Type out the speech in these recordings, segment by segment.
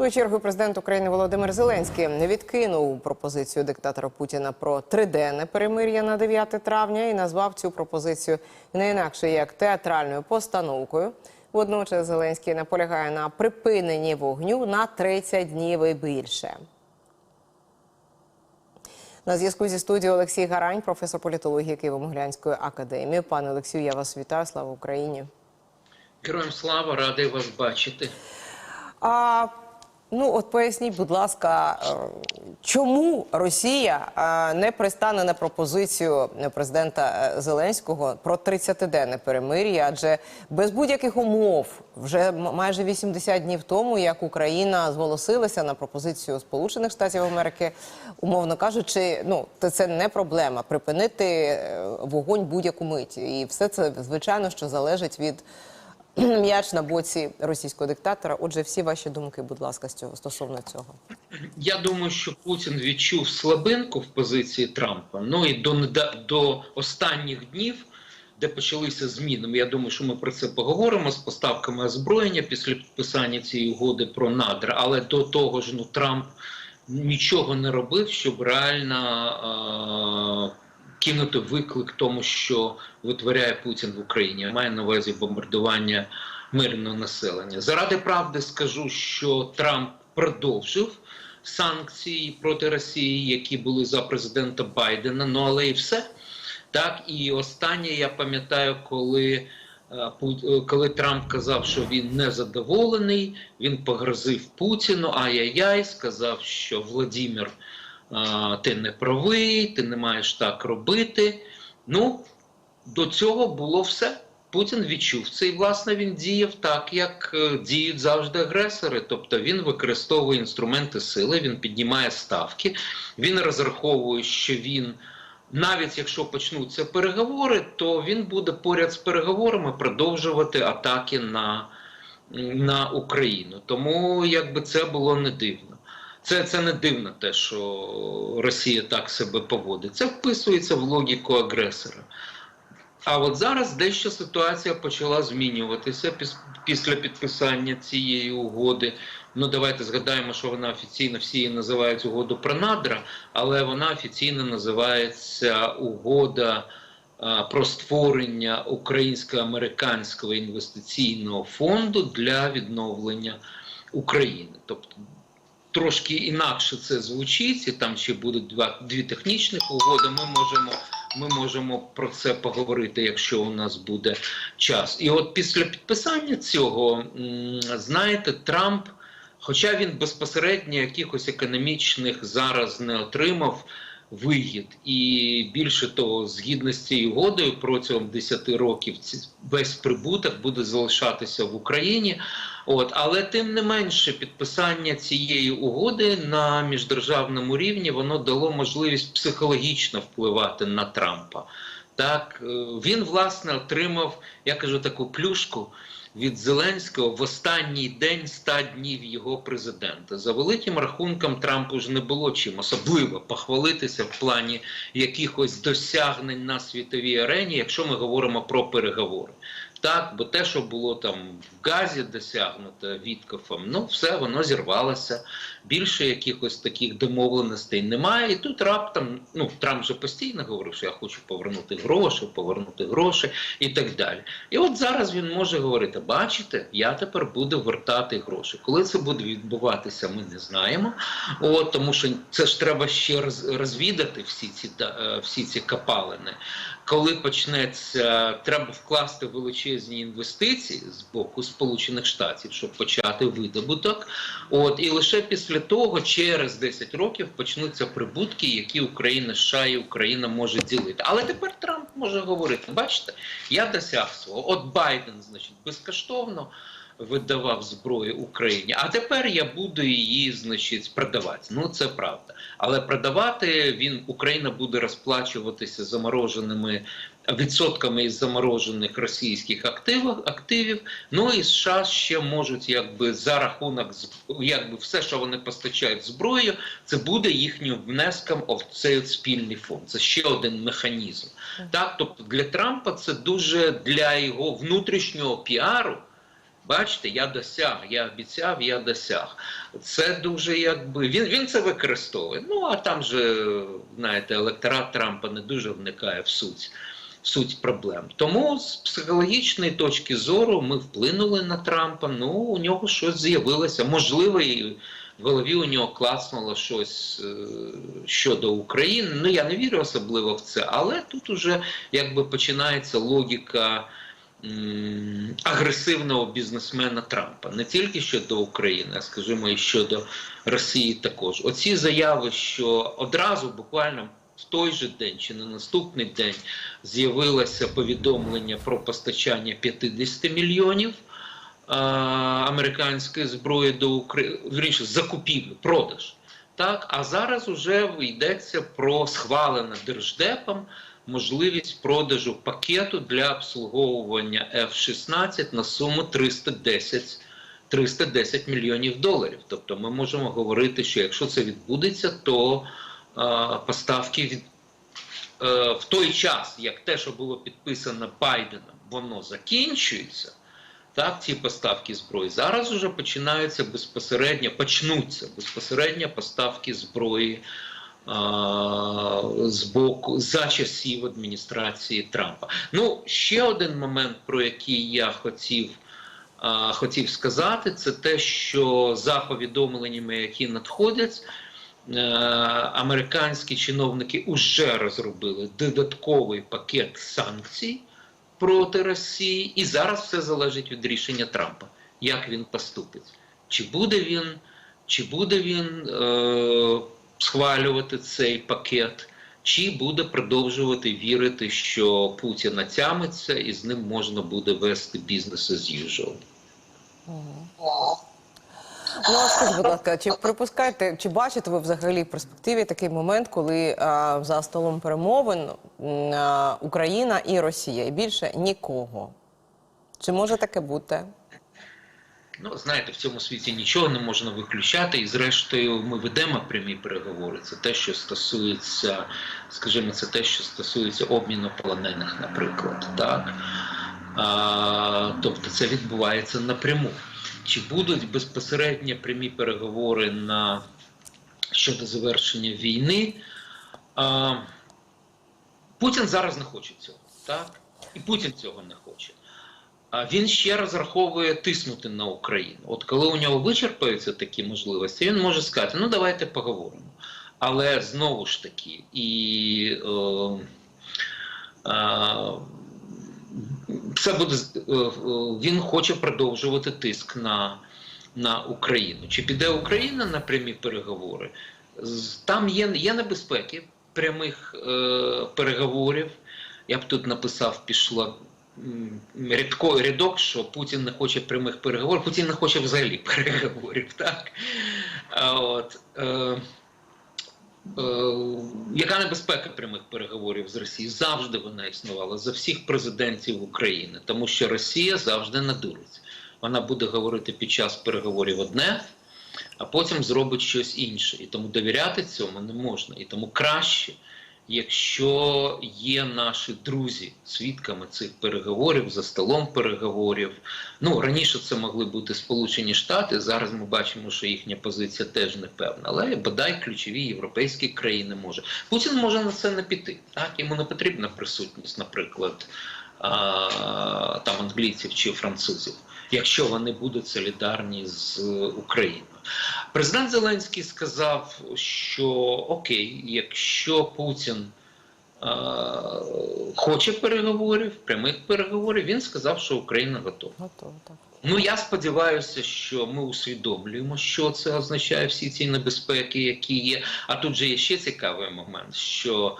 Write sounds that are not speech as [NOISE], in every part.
свою чергу президент України Володимир Зеленський не відкинув пропозицію диктатора Путіна про триденне перемир'я на 9 травня і назвав цю пропозицію не інакше як театральною постановкою. Водночас Зеленський наполягає на припиненні вогню на 30 днів і більше. На зв'язку зі студією Олексій Гарань, професор політології Києво-Могилянської академії. Пане Олексію, я вас вітаю. Слава Україні. Героям слава, радий вас бачити. А ну от поясніть, будь ласка, е, чому Росія е, не пристане на пропозицію президента е, Зеленського про 30-денне перемир'я? Адже без будь-яких умов вже майже 80 днів тому, як Україна зголосилася на пропозицію Сполучених Штатів Америки, умовно кажучи, ну це не проблема припинити вогонь будь-яку мить, і все це звичайно що залежить від. [CLEARS THROAT] М'яч на боці російського диктатора. Отже, всі ваші думки, будь ласка, з цього стосовно цього. Я думаю, що Путін відчув слабинку в позиції Трампа. Ну і до, до останніх днів, де почалися зміни. Я думаю, що ми про це поговоримо з поставками озброєння після підписання цієї угоди про надра. Але до того ж, ну Трамп нічого не робив, щоб реально. Е- Кинути виклик тому, що витворяє Путін в Україні. Я маю на увазі бомбардування мирного населення. Заради правди скажу, що Трамп продовжив санкції проти Росії, які були за президента Байдена. Ну але і все так. І останнє я пам'ятаю, коли. е, е, Коли Трамп казав, що він не задоволений, він погрозив Путіну. Ай-яй-яй, сказав, що Владимир, ти не правий, ти не маєш так робити. Ну, до цього було все. Путін відчув це, і власне він діяв так, як е, діють завжди агресори. Тобто він використовує інструменти сили, він піднімає ставки, він розраховує, що він. Навіть якщо почнуться переговори, то він буде поряд з переговорами продовжувати атаки на, на Україну. Тому якби це було не дивно. Це, це не дивно те, що Росія так себе поводить. Це вписується в логіку агресора. А от зараз дещо ситуація почала змінюватися піс- після підписання цієї угоди. Ну давайте згадаємо, що вона офіційно всі її називають угоду про надра, але вона офіційно називається угода а, про створення українсько-американського інвестиційного фонду для відновлення України. Тобто трошки інакше це звучить, і там ще будуть два дві технічних угоди. Ми можемо. Ми можемо про це поговорити, якщо у нас буде час. І от після підписання цього, знаєте, Трамп, хоча він безпосередньо якихось економічних зараз не отримав вигід, і більше того, згідно з цією угодою, протягом 10 років весь прибуток буде залишатися в Україні. От, але тим не менше, підписання цієї угоди на міждержавному рівні воно дало можливість психологічно впливати на Трампа. Так, е, він власне отримав, я кажу, таку плюшку від Зеленського в останній день 100 днів його президента. За великим рахунком Трампу ж не було чим особливо похвалитися в плані якихось досягнень на світовій арені, якщо ми говоримо про переговори. Так, бо те, що було там в Газі досягнуто Віткофом, ну все воно зірвалося. Більше якихось таких домовленостей немає. І тут раптом, ну Трамп же постійно говорив, що я хочу повернути гроші, повернути гроші і так далі. І от зараз він може говорити: бачите, я тепер буду вертати гроші. Коли це буде відбуватися, ми не знаємо. От, тому що це ж треба ще роз, розвідати всі ці е, всі ці капалини. Коли почнеться, треба вкласти величезні інвестиції з боку Сполучених Штатів, щоб почати видобуток. От і лише після того, через 10 років, почнуться прибутки, які Україна США і Україна може ділити. Але тепер Трамп може говорити: бачите, я досяг свого. От Байден, значить, безкоштовно. Видавав зброю Україні, а тепер я буду її, значить, продавати. Ну це правда. Але продавати він Україна буде розплачуватися замороженими відсотками із заморожених російських активів, активів. Ну і США ще можуть, якби за рахунок якби все, що вони постачають зброю, це буде їхнім внеском в цей спільний фонд. Це ще один механізм. Так, тобто для Трампа це дуже для його внутрішнього піару Бачите, я досяг, я обіцяв, я досяг. Це дуже якби він, він це використовує. Ну а там же, знаєте, електорат Трампа не дуже вникає в суть. Суть проблем. Тому з психологічної точки зору ми вплинули на Трампа. Ну, у нього щось з'явилося. Можливо, і в голові у нього клацнуло щось е, щодо України. Ну я не вірю особливо в це, але тут уже якби починається логіка агресивного бізнесмена Трампа не тільки щодо України, а скажімо, і щодо Росії також. Оці заяви, що одразу буквально. В той же день чи на наступний день з'явилося повідомлення про постачання 50 мільйонів а, американської зброї до України, закупівлю, продаж. Так, а зараз вже йдеться про схвалене держдепом можливість продажу пакету для обслуговування F-16 на суму 310 310 мільйонів доларів. Тобто ми можемо говорити, що якщо це відбудеться, то е, поставки від е, в той час, як те, що було підписано Байденом, воно закінчується. Так, ці поставки зброї зараз вже починаються безпосередньо, почнуться безпосередньо поставки зброї а, з боку за часів адміністрації Трампа. Ну, ще один момент, про який я хотів. Хотів сказати, це те, що за повідомленнями, які надходять, е, американські чиновники вже розробили додатковий пакет санкцій проти Росії, і зараз все залежить від рішення Трампа, як він поступить. Чи буде він, чи буде він е, схвалювати цей пакет, чи буде продовжувати вірити, що Путін натямиться і з ним можна буде вести бізнес as usual. Ну, а скажіть, будь ласка, чи припускаєте, чи бачите ви взагалі в перспективі такий момент, коли а, за столом перемовин а, Україна і Росія, і більше нікого? Чи може таке бути? Ну, знаєте, в цьому світі нічого не можна виключати, і зрештою ми ведемо прямі переговори. Це те, що стосується, скажімо, це те, що стосується обміну полонених, наприклад. Так? А, тобто це відбувається напряму. Чи будуть безпосередньо прямі переговори на щодо завершення війни? А, Путін зараз не хоче цього, так? І Путін цього не хоче. А він ще розраховує тиснути на Україну. От коли у нього вичерпаються такі можливості, він може сказати: ну давайте поговоримо. Але знову ж таки, і е, е, це буде е, е, він хоче продовжувати тиск на, на Україну. Чи піде Україна на прямі переговори? Там є, є небезпеки прямих е, переговорів. Я б тут написав, пішло м, рядко, рядок, що Путін не хоче прямих переговорів, Путін не хоче взагалі [LAUGHS] переговорів. Так? От, е, яка небезпека прямих переговорів з Росією? Завжди вона існувала за всіх президентів України, тому що Росія завжди надурить. Вона буде говорити під час переговорів одне, а потім зробить щось інше. І тому довіряти цьому не можна. І тому краще, якщо є наші друзі свідками цих переговорів, за столом переговорів. Ну раніше це могли бути Сполучені Штати. Зараз ми бачимо, що їхня позиція теж непевна. Але бодай ключові європейські країни може. Путін може на це не піти. Так йому не потрібна присутність, наприклад, там англійців чи французів, якщо вони будуть солідарні з Україною. Президент Зеленський сказав, що окей, якщо Путін е, хоче переговорів, прямих переговорів, він сказав, що Україна готова. Готово, так. Ну я сподіваюся, що ми усвідомлюємо, що це означає всі ці небезпеки, які є. А тут же є ще цікавий момент, що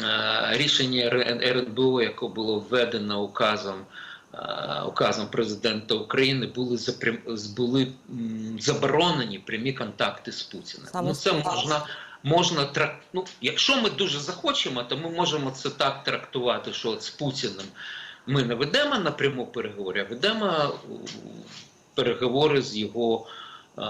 е, рішення РНБО, яке було введено указом. Е, Указом президента України були запрям... були заборонені прямі контакти з Путіним. Саме ну це можна можна трак... ну, якщо ми дуже захочемо, то ми можемо це так трактувати, що от з Путіним ми не ведемо напряму переговори, а ведемо е, переговори з його е,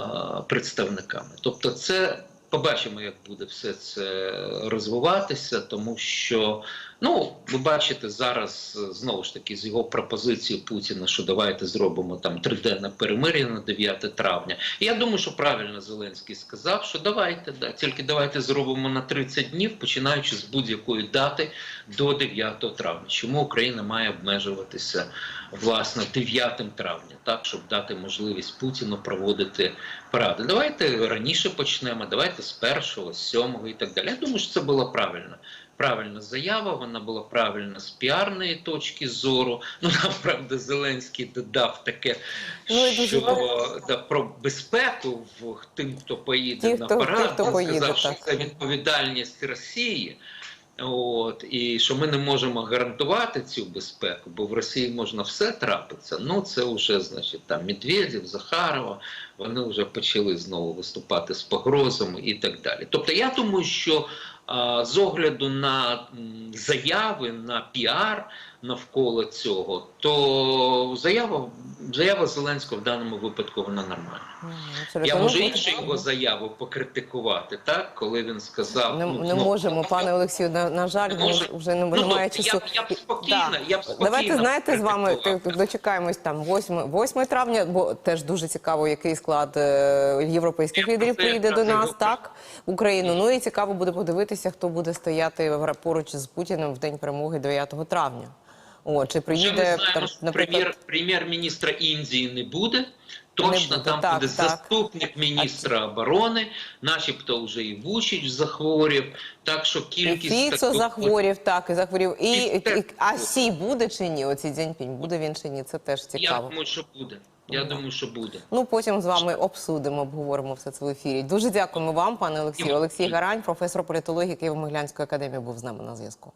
представниками. Тобто, це побачимо, як буде все це розвиватися, тому що Ну, ви бачите зараз е, знову ж таки з його пропозицією Путіна, що давайте зробимо там триденне перемир'я на 9 травня. Я думаю, що правильно Зеленський сказав, що давайте, да, тільки давайте зробимо на 30 днів, починаючи з будь-якої дати до 9 травня. Чому Україна має обмежуватися власне 9 травня, так щоб дати можливість Путіну проводити паради. Давайте раніше почнемо, давайте з першого, сьомого і так далі. Я думаю, що це було правильно. Правильна заява, вона була правильна з піарної точки зору. [LAUGHS] Ну нам правда Зеленський додав таке, Ну, що да, про безпеку в тим, хто поїде Ті, на хто- парад, ті, хто поїде, сказав, що це відповідальність Росії. От і що ми не можемо гарантувати цю безпеку, бо в Росії можна все трапитися. Ну це вже значить там Медведєв, Захарова. Вони вже почали знову виступати з погрозами і так далі. Тобто, я думаю, що з огляду на заяви, на піар навколо цього, то заява, заява Зеленського в даному випадку вона нормальна. Мгм, Я можу Ну, іншу його заяву покритикувати, так коли він сказав, Не, ну, не ну, можемо, пане Олексію. На, на жаль, Не може. вже не, Ну, немає тобто, часу. я- я б спокійно, Да. я б спокійно Давайте знаєте з вами дочекаємось там 8, 8 травня, бо теж дуже цікаво, який склад е, європейських Я лідерів приїде до нас, так Україну. Ну і цікаво буде подивитися, хто буде стояти в- поруч з Путіним в день перемоги 9 травня. О, чи приїде там, наприклад, прем'єр, прем'єр-міністра Індії не буде. Точно буде, там так, буде так. заступник міністра оборони, начебто вже і Вучич захворів. Так що і кількість Фіцо таких- захворів, так і захворів. І, І і, і а Сі буде чи ні? Оці Дзяньпінь, буде він чи ні? Це теж цікаво. Я думаю, що буде. Я думаю, що буде. Ну потім з вами обсудимо, обговоримо все це в ефірі. Дуже дякуємо вам, пане Олексію. Олексій Гарань, професор політології Києво-Могилянської академії, був з нами на зв'язку.